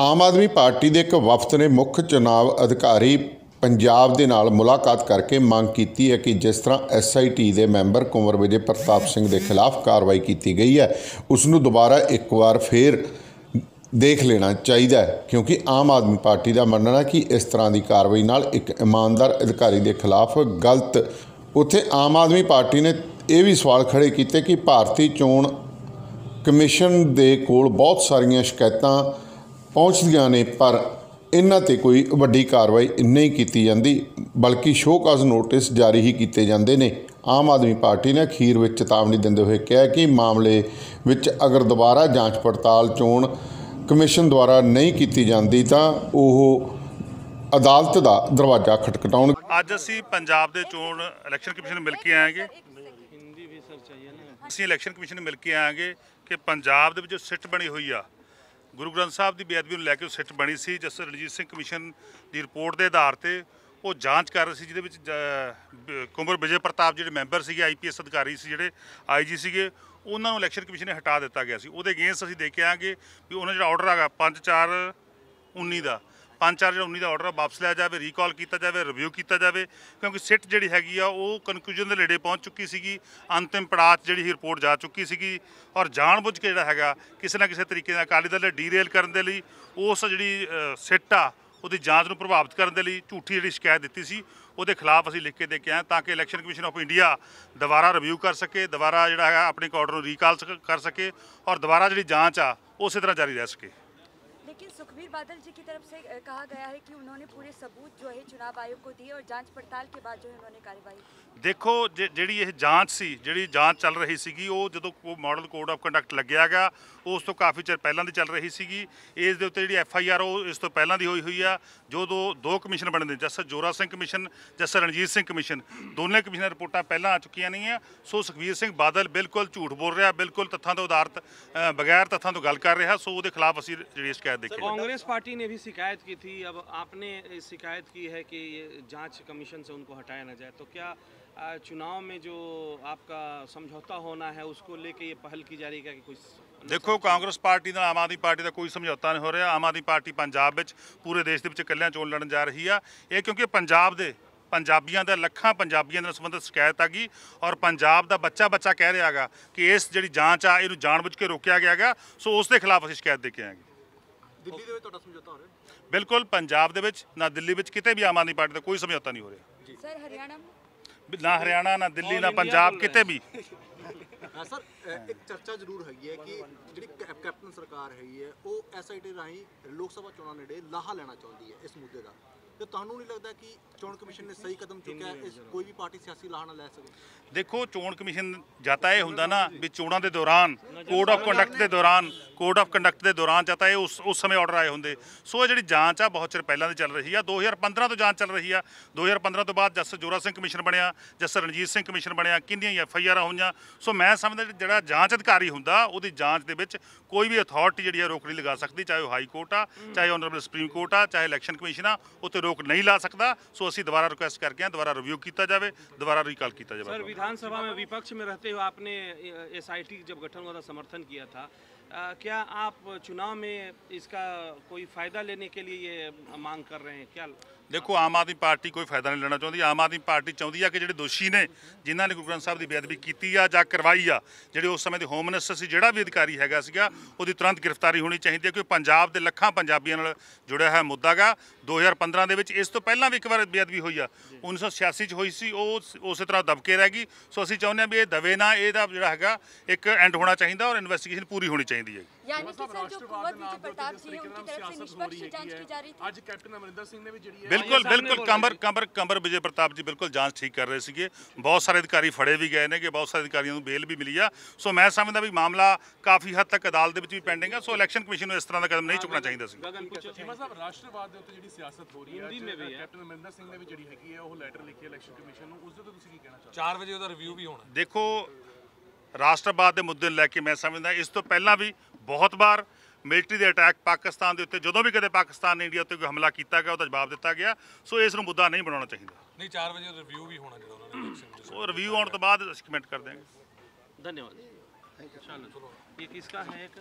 Aam Aadmi party ਦੇ ਇੱਕ ਵਫਦ ਨੇ ਮੁੱਖ ਚੁਣਾਵ ਅਧਿਕਾਰੀ ਪੰਜਾਬ ਦੇ ਨਾਲ ਮੁਲਾਕਾਤ ਕਰਕੇ ਮੰਗ ਕੀਤੀ ਹੈ ਕਿ ਜਿਸ ਤਰ੍ਹਾਂ ਐਸਆਈਟੀ ਦੇ ਮੈਂਬਰ ਕੁੰਵਰ ਵਿਜੇ ਪ੍ਰਤਾਪ ਸਿੰਘ ਦੇ ਖਿਲਾਫ ਕਾਰਵਾਈ ਕੀਤੀ ਗਈ ਹੈ ਉਸ ਨੂੰ ਦੁਬਾਰਾ ਇੱਕ ਵਾਰ ਫੇਰ ਦੇਖ ਲੈਣਾ ਚਾਹੀਦਾ ਹੈ, ਕਿਉਂਕਿ ਆਮ ਆਦਮੀ ਪਾਰਟੀ ਦਾ ਮੰਨਣਾ ਕਿ ਇਸ ਤਰ੍ਹਾਂ ਦੀ ਕਾਰਵਾਈ ਨਾਲ ਇੱਕ ਇਮਾਨਦਾਰ ਅਧਿਕਾਰੀ ਦੇ ਖਿਲਾਫ ਗਲਤ। ਉੱਥੇ ਆਮ ਆਦਮੀ ਪਾਰਟੀ ਨੇ ਇਹ ਵੀ ਸਵਾਲ ਖੜੇ ਕੀਤੇ ਕਿ ਭਾਰਤੀ ਚੋਣ ਕਮਿਸ਼ਨ ਦੇ ਕੋਲ ਬਹੁਤ ਸਾਰੀਆਂ ਸ਼ਿਕਾਇਤਾਂ ਪਹੁੰਚਦੀਆਂ ਨੇ, ਪਰ ਇਹਨਾਂ ਤੇ ਕੋਈ ਵੱਡੀ ਕਾਰਵਾਈ ਨਹੀਂ ਕੀਤੀ ਜਾਂਦੀ, ਬਲਕਿ ਸ਼ੋਕਾਜ਼ ਨੋਟਿਸ ਜਾਰੀ ਹੀ ਕੀਤੇ ਜਾਂਦੇ ਨੇ। ਆਮ ਆਦਮੀ ਪਾਰਟੀ ਨੇ ਅਖੀਰ ਵਿੱਚ ਚੇਤਾਵਨੀ ਦਿੰਦੇ ਹੋਏ ਕਿਹਾ ਕਿ ਮਾਮਲੇ ਵਿੱਚ ਅਗਰ ਦੁਬਾਰਾ ਜਾਂਚ ਪੜਤਾਲ ਚੋਣ ਕਮਿਸ਼ਨ ਦੁਆਰਾ ਨਹੀਂ ਕੀਤੀ ਜਾਂਦੀ, ਤਾਂ ਉਹ ਅਦਾਲਤ ਦਾ ਦਰਵਾਜ਼ਾ ਖਟਖਟਾਉਣ ਅੱਜ ਅਸੀਂ ਪੰਜਾਬ ਦੇ ਚੋਣ ਇਲੈਕਸ਼ਨ ਕਮਿਸ਼ਨ ਨੂੰ ਮਿਲ ਕੇ ਆਏਗੇ। ਅਸੀਂ ਇਲੈਕਸ਼ਨ ਕਮਿਸ਼ਨ ਨੂੰ ਮਿਲ ਕੇ ਆਏਗੇ ਕਿ ਪੰਜਾਬ ਦੇ ਵਿੱਚ ਜੋ ਸਿੱਟ ਬਣੀ ਹੋਈ ਆ। ਗੁਰੂ ਗ੍ਰੰਥ ਸਾਹਿਬ ਦੀ ਬੇਅਦਬੀ ਨੂੰ ਲੈ ਕੇ ਉਹ ਸਿੱਟ ਬਣੀ ਸੀ ਜਸਟਿਸ ਰਣਜੀਤ ਸਿੰਘ ਕਮਿਸ਼ਨ ਦੀ ਰਿਪੋਰਟ ਦੇ ਆਧਾਰ ਤੇ ਉਹ ਜਾਂਚ ਕਰ ਰਹੀ ਸੀ, ਜਿਹਦੇ ਵਿੱਚ ਜ- ਕੁੰਵਰ ਵਿਜੇ ਪ੍ਰਤਾਪ ਜਿਹੜੇ ਮੈਂਬਰ ਸੀਗੇ ਆਈਪੀਐਸ ਅਧਿਕਾਰੀ ਸੀ, ਜਿਹੜੇ ਆਈਜੀ ਸੀਗੇ, ਉਹਨਾਂ ਨੂੰ ਇਲੈਕਸ਼ਨ ਕਮਿਸ਼ਨ ਨੇ ਹਟਾ ਦਿੱਤਾ ਗਿਆ ਸੀ। ਉਹਦੇ ਅਗੇਂਸਟ ਅਸੀਂ ਦੇਖ ਕੇ ਆਂਗੇ ਵੀ ਉਹਨਾਂ ਜਿਹੜਾ ਆਰਡਰ ਹੈਗਾ 5 4 19 ਦਾ 5 4 ਜਿਹੜਾ 19 ਦਾ ਆਰਡਰ ਵਾਪਸ ਲਿਆ ਜਾਵੇ ਰੀਕਾਲ ਕੀਤਾ ਜਾਵੇ ਰਿਵਿਊ ਕੀਤਾ ਜਾਵੇ, ਕਿਉਂਕਿ ਸਿੱਟ ਜਿਹੜੀ ਹੈਗੀ ਆ, ਉਹ ਕਨਕਲੂਜਨ ਦੇ ਨੇੜੇ ਪਹੁੰਚ ਚੁੱਕੀ ਸੀਗੀ, ਅੰਤਿਮ ਪੜਾਅ 'ਚ ਜਿਹੜੀ ਰਿਪੋਰਟ ਜਾ ਚੁੱਕੀ ਸੀਗੀ, ਔਰ ਜਾਣਬੁੱਝ ਕੇ ਜਿਹੜਾ ਹੈਗਾ, ਕਿਸੇ ਨਾ ਕਿਸੇ ਤਰੀਕੇ ਨਾਲ ਅਕਾਲੀ ਦਲ ਦੇ ਡੀਰੇਲ ਕਰਨ ਦੇ ਲਈ, ਉਸ ਜਿਹੜੀ ਸਿੱਟ ਆ, ਉਹਦੀ ਜਾਂਚ ਨੂੰ ਪ੍ਰਭਾਵਿਤ ਕਰਨ ਦੇ ਲਈ ਝੂਠੀ ਜਿਹੜੀ ਸ਼ਿਕਾਇਤ ਦਿੱਤੀ ਸੀ, ਉਹਦੇ ਖਿਲਾਫ ਅਸੀਂ ਲਿਖ ਕੇ ਦੇ ਕੇ ਆਏ ਤਾਂ ਕਿ ਇਲੈਕਸ਼ਨ ਕਮਿਸ਼ਨ ਆਫ ਇੰਡੀਆ ਦੁਬਾਰਾ ਰਿਵਿਊ ਕਰ ਸਕੇ, ਦੁਬਾਰਾ ਜਿਹੜਾ ਹੈਗਾ, ਆਪਣੇ ਆਰਡਰ ਨੂੰ ਰੀਕਾਲ ਕਰ ਸਕੇ, ਔਰ ਦੁਬਾਰਾ ਜਿਹੜੀ ਜਾਂਚ ਆ, ਉਸੇ ਤਰ੍ਹਾਂ ਜਾਰੀ ਰਹਿ ਸਕੇ। लेकिन सुखबीर बादल जी की तरफ से अ, कहा गया है कि उन्होंने पूरे सबूत जो है चुनाव आयोग को दिए और जांच पड़ताल के बाद जो है उन्होंने कार्रवाई की ਦੇਖੋ ਜੇ- ਜਿਹੜੀ ਇਹ ਜਾਂਚ ਸੀ ਜਿਹੜੀ ਜਾਂਚ ਚੱਲ ਰਹੀ ਸੀਗੀ ਉਹ ਜਦੋਂ ਮਾਡਲ ਕੋਡ ਆਫ ਕੰਡਕਟ ਲੱਗਿਆ ਗਿਆ ਉਸ ਤੋਂ ਕਾਫੀ ਚਿਰ ਪਹਿਲਾਂ ਦੀ ਚੱਲ ਰਹੀ ਸੀਗੀ ਇਸ ਦੇ ਉੱਤੇ ਜਿਹੜੀ ਐਫ ਆਈ ਆਰ ਉਹ ਇਸ ਤੋਂ ਪਹਿਲਾਂ ਦੀ ਹੋਈ ਹੋਈ ਆ ਜੋ ਦੋ ਦੋ ਕਮਿਸ਼ਨ ਬਣੇ ਨੇ justice Jora Singh commission justice Ranjit Singh commission ਦੋਨੇ ਕਮਿਸ਼ਨ ਰਿਪੋਰਟਾਂ ਪਹਿਲਾਂ ਆ ਚੁੱਕੀਆਂ ਨਹੀਂ ਆ ਸੋ ਸੁਖਵੀਰ ਸਿੰਘ ਬਾਦਲ ਬਿਲਕੁਲ ਝੂਠ ਬੋਲ ਰਿਹਾ ਬਿਲਕੁਲ ਤੱਥਾਂ ਤੋਂ ਉਦਾਰਤ ਅ, ਬਗੈਰ ਤੱਥਾਂ ਤੋਂ ਗੱਲ ਕਰ ਰਿਹਾ ਸੋ ਉਹਦੇ ਖਿਲਾਫ ਅਸੀਂ ਜਿਹੜੀ ਸ਼ਿਕਾਇਤ ਦੇਖੀ ਹੈ कांग्रेस पार्टी ने भी शिकायत की थी अब आपने इस शिकायत की है कि ये जांच कमीशन से उनको हटाया ना जाए तो क्या आ, चुनाव में जो आपका समझौता होना है उसको लेके ये पहल की जा रही है कि कुछ ਦੇਖੋ ਕਾਂਗਰਸ ਪਾਰਟੀ ਨਾਲ ਆਮ ਆਦਮੀ ਪਾਰਟੀ ਦਾ ਕੋਈ ਸਮਝੌਤਾ ਨਹੀਂ ਹੋ ਰਿਹਾ। ਆਮ ਆਦਮੀ ਪਾਰਟੀ ਪੰਜਾਬ ਵਿੱਚ ਪੂਰੇ ਦੇਸ਼ ਦੇ ਵਿੱਚ ਇਕੱਲਿਆਂ ਚੋਣ ਲੜਨ ਜਾ ਰਹੀ ਆ। ਇਹ ਕਿਉਂਕਿ ਪੰਜਾਬ ਦੇ ਪੰਜਾਬੀਆਂ ਦਾ ਲੱਖਾਂ ਪੰਜਾਬੀਆਂ ਨਾਲ ਸੰਬੰਧਿਤ ਸ਼ਿਕਾਇਤ ਆ ਗਈ ਔਰ ਪੰਜਾਬ ਦਾ ਬੱਚਾ ਬੱਚਾ ਕਹਿ ਰਿਹਾ ਹੈਗਾ ਕਿ ਇਸ ਜਿਹੜੀ ਜਾਂਚ ਆ ਇਹਨੂੰ ਜਾਣ ਬੁੱਝ ਕੇ ਰੋਕਿਆ ਗਿਆ ਗਿਆਗਾ ਸੋ ਉਸ ਦੇ ਖਿਲਾਫ ਅਸੀਂ ਸ਼ਿਕਾਇਤ ਦੇ ਕੇ ਆਏਗੇ ਦਿੱਲੀ ਦੇ ਵਿੱਚ ਤੁਹਾਡਾ ਸਮਝੌਤਾ ਹੋ ਰਿਹਾ? ਬਿਲਕੁਲ ਪੰਜਾਬ ਦੇ ਵਿੱਚ ਨਾ ਦਿੱਲੀ ਵਿੱਚ ਕਿਤੇ ਵੀ ਆਮ ਆਦਮੀ ਪਾਰਟੀ ਦਾ ਕੋਈ ਸਮਝੌਤਾ ਨਹੀਂ ਹੋ ਰਿਹਾ। ਸਰ ਹਰਿਆਣਾ? ਨਾ ਹਰਿਆਣਾ ਨਾ ਦਿੱਲੀ ਨਾ ਪੰਜਾਬ ਕਿਤੇ ਵੀ। ਸਰ ਇੱਕ ਚਰਚਾ ਜ਼ਰੂਰ ਹੈਗੀ ਹੈ ਕਿ ਜਿਹੜੀ ਕੈ- ਕੈਪਟਨ ਸਰਕਾਰ ਹੈਗੀ ਹੈ, ਉਹ ਐਸਆਈਟੀ ਰਾਹੀਂ ਲੋਕ ਸਭਾ ਚੋਣਾਂ ਨੇੜੇ ਲਾਹਾ ਲੈਣਾ ਚਾਹੁੰਦੀ ਹੈ ਇਸ ਮੁੱਦੇ ਦਾ। ਤੇ ਤੁਹਾਨੂੰ ਨਹੀਂ ਲੱਗਦਾ ਕਿ ਚੋਣ ਕਮਿਸ਼ਨ ਨੇ ਸਹੀ ਕਦਮ ਚੁੱਕਿਆ ਇਸ ਕੋਈ ਵੀ ਪਾਰਟੀ ਸਿਆਸੀ ਲਾਹਾ ਲੈ ਸਕੇ। ਦੇਖੋ, ਚੋਣ ਕਮਿਸ਼ਨ ਜਾਤਾ ਇਹ ਹੁੰਦਾ ਨਾ ਵੀ ਚੋਣਾਂ ਦੇ ਦੌਰਾਨ ਕੋਡ ਆਫ ਕੰਡਕਟ ਦੇ ਦੌਰਾਨ ਕੋਡ ਆਫ ਕੰਡਕਟ ਦੇ ਦੌਰਾਨ ਜਾਤਾ ਇਹ ਉਸ ਉਸ ਸਮੇਂ ਆਰਡਰ ਆਏ ਹੁੰਦੇ। ਸੋ ਇਹ ਜਿਹੜੀ ਜਾਂਚ ਆ, ਬਹੁਤ ਚਿਰ ਪਹਿਲਾਂ ਦੀ ਚੱਲ ਰਹੀ ਆ। 2015 ਤੋਂ ਜਾਂਚ ਚੱਲ ਰਹੀ ਆ। 2015 ਤੋਂ ਬਾਅਦ ਜਸਟਿਸ ਜੋਰਾ ਸਿੰਘ ਕਮਿਸ਼ਨ ਬਣਿਆ ਜਸਟਿਸ ਰਣਜੀਤ ਸਿੰਘ ਕਮਿਸ਼ਨ ਬਣਿਆ, ਕਿੰਨੀਆਂ ਐਫ ਆਈ ਆਰ ਹੋਈਆਂ। ਸੋ ਮੈਂ ਸਮਝਦਾ ਜਿਹੜਾ ਜਾਂਚ ਅਧਿਕਾਰੀ ਹੁੰਦਾ, ਉਹਦੀ ਜਾਂਚ ਦੇ ਵਿੱਚ ਕੋਈ ਵੀ ਅਥਾਰਟੀ ਜਿਹੜੀ ਆ, ਰੋਕ ਨਹੀਂ ਲਗਾ ਸਕਦੀ, ਚਾਹੇ ਉਹ ਹਾਈ ਕੋਰਟ ਆ, ਚਾਹੇ ਆਨਰੇਬਲ ਸੁਪਰੀਮ ਕੋਰਟ ਆ, ਚਾਹੇ ਇਲੈਕਸ਼ਨ ਕਮਿਸ਼ਨ ਆ ਉੱਤੇ ਰੋਕ ਨਹੀਂ ਲਾ ਸਕਦਾ ਸੋ ਅਸੀਂ ਦੁਬਾਰਾ ਰਿਕੁਐਸਟ ਕਰਕੇ ਆ ਦੁਬਾਰਾ ਰਿਵਿਊ ਕੀਤਾ ਜਾਵੇ ਦੁਬਾਰਾ ਰੀਕਾਲ ਕੀਤਾ ਜਾਵੇ सर विधानसभा में विपक्ष में रहते हुए आपने एसआईटी जब गठन हुआ था समर्थन किया था आ, क्या आप चुनाव में इसका कोई फायदा लेने के लिए ये मांग कर रहे हैं क्या ਦੇਖੋ ਆਮ ਆਦਮੀ ਪਾਰਟੀ ਕੋਈ ਫਾਇਦਾ ਨਹੀਂ ਲੈਣਾ ਚਾਹੁੰਦੀ ਆਮ ਆਦਮੀ ਪਾਰਟੀ ਚਾਹੁੰਦੀ ਆ ਕਿ ਜਿਹੜੇ ਦੋਸ਼ੀ ਨੇ ਜਿਨ੍ਹਾਂ ਨੇ ਗੁਰੂ ਗ੍ਰੰਥ ਸਾਹਿਬ ਦੀ ਬੇਅਦਬੀ ਕੀਤੀ ਆ ਜਾਂ ਕਰਵਾਈ ਆ ਜਿਹੜੇ ਉਸ ਸਮੇਂ ਦੇ ਹੋਮ ਮਿਨਿਸਟਰ ਸੀ ਜਿਹੜਾ ਵੀ ਅਧਿਕਾਰੀ ਹੈਗਾ ਸੀਗਾ ਉਹਦੀ ਤੁਰੰਤ ਗ੍ਰਿਫਤਾਰੀ ਹੋਣੀ ਚਾਹੀਦੀ ਹੈ ਕਿਉਂਕਿ ਪੰਜਾਬ ਦੇ ਲੱਖਾਂ ਪੰਜਾਬੀਆਂ ਨਾਲ ਜੁੜਿਆ ਹੈ ਮੁੱਦਾ ਗਾ 2015 ਦੇ ਵਿੱਚ ਇਸ ਤੋਂ ਪਹਿਲਾਂ ਵੀ ਇੱਕ ਵਾਰ ਬੇਅਦਬੀ ਹੋਈ ਆ 1986 ਚ ਹੋਈ ਸੀ ਉਹ ਉਸ- ਉਸੇ ਤਰ੍ਹਾਂ ਦਬਕੇ ਰਹਿ ਗਈ ਸੋ ਅਸੀਂ ਚਾਹੁੰਦੇ ਹਾਂ ਵੀ ਇਹ ਦਵੇ ਨਾ ਇਹਦਾ ਜਿਹੜਾ ਹੈਗਾ ਇੱਕ ਐਂਡ ਹੋਣਾ ਚਾਹੀਦਾ ਔਰ ਇਨਵੈਸਟੀਗੇਸ਼ਨ ਪੂਰੀ ਹੋਣੀ ਚਾਹੀਦੀ ਚਾਹੀਦੀ ਹੈ ਯਾਨੀ ਕਿ ਸਰ ਜੋ ਕੁਵਤ ਵਿੱਚ ਪ੍ਰਤਾਪ ਜੀ ਉਹਨਾਂ ਦੀ ਤਰਫ ਸੇ ਨਿਸ਼ਪਕਸ਼ ਜਾਂਚ ਕੀਤੀ ਜਾ ਰਹੀ ਸੀ ਅੱਜ ਕੈਪਟਨ ਅਮਰਿੰਦਰ ਸਿੰਘ ਨੇ ਵੀ ਜਿਹੜੀ ਬਿਲਕੁਲ ਬਿਲਕੁਲ ਕੰਬਰ ਕੰਬਰ ਕੰਬਰ ਵਿਜੇ ਪ੍ਰਤਾਪ ਜੀ ਬਿਲਕੁਲ ਜਾਂਚ ਠੀਕ ਕਰ ਰਹੇ ਸੀਗੇ। ਬਹੁਤ ਸਾਰੇ ਅਧਿਕਾਰੀ ਫੜੇ ਵੀ ਗਏ ਨੇ ਕਿ ਬਹੁਤ ਸਾਰੇ ਅਧਿਕਾਰੀਆਂ ਨੂੰ ਬੇਲ ਵੀ ਮਿਲੀ ਆ। ਸੋ ਮੈਂ ਸਮਝਦਾ ਵੀ ਮਾਮਲਾ ਕਾਫੀ ਹੱਦ ਤੱਕ ਅਦਾਲਤ ਦੇ ਵਿੱਚ ਵੀ ਪੈਂਡਿੰਗ ਆ ਸੋ ਇਲੈਕਸ਼ਨ ਕਮਿਸ਼ਨ ਨੂੰ ਇਸ ਤਰ੍ਹਾਂ ਦਾ ਕਦਮ ਨਹੀਂ ਚੁੱਕਣਾ ਚਾਹੀਦਾ ਸੀ ਚੀਮਾ ਸਾਹਿਬ ਰਾਸ਼ਟਰਵਾਦ ਦੇ ਉੱਤੇ ਜਿਹੜੀ ਸਿਆਸਤ ਹੋ ਰਹੀ ਹੈ ਕੈਪਟਨ ਅਮਰਿੰਦਰ ਸਿੰਘ ਨੇ ਵੀ ਜਿਹੜੀ ਹੈਗੀ ਹੈ ਉਹ ਲੈਟਰ ਲਿਖੀ ਇਲੈਕਸ਼ਨ ਕਮਿਸ਼ਨ ਨੂੰ। ਰਾਸ਼ਟਰਵਾਦ ਦੇ ਮੁੱਦੇ ਲੈ ਕੇ ਮੈਂ ਸਮਝਦਾ ਇਸ ਤੋਂ ਪਹਿਲਾਂ ਵੀ ਬਹੁਤ ਵਾਰ ਮਿਲਟਰੀ ਦੇ ਅਟੈਕ ਪਾਕਿਸਤਾਨ ਦੇ ਉੱਤੇ ਜਦੋਂ ਵੀ ਕਦੇ ਪਾਕਿਸਤਾਨ ਨੇ ਇੰਡੀਆ ਉੱਤੇ ਕੋਈ ਹਮਲਾ ਕੀਤਾ ਗਿਆ ਉਹਦਾ ਜਵਾਬ ਦਿੱਤਾ ਗਿਆ। ਸੋ ਇਸ ਨੂੰ ਮੁੱਦਾ ਨਹੀਂ ਬਣਾਉਣਾ ਚਾਹੀਦਾ। ਨਹੀਂ 4 ਵਜੇ ਰਿਵਿਊ ਵੀ ਹੋਣਾ ਜਿਹੜਾ ਉਹਨਾਂ ਨੇ ਉਹ ਰਿਵਿਊ ਆਉਣ ਤੋਂ ਬਾਅਦ ਅਸੀਂ ਕਮੈਂਟ ਕਰ ਦਿਆਂਗੇ। ਧੰਨਵਾਦ ਚਲੋ ਇਹ ਕਿਸ ਦਾ ਹੈ ਇੱਕ?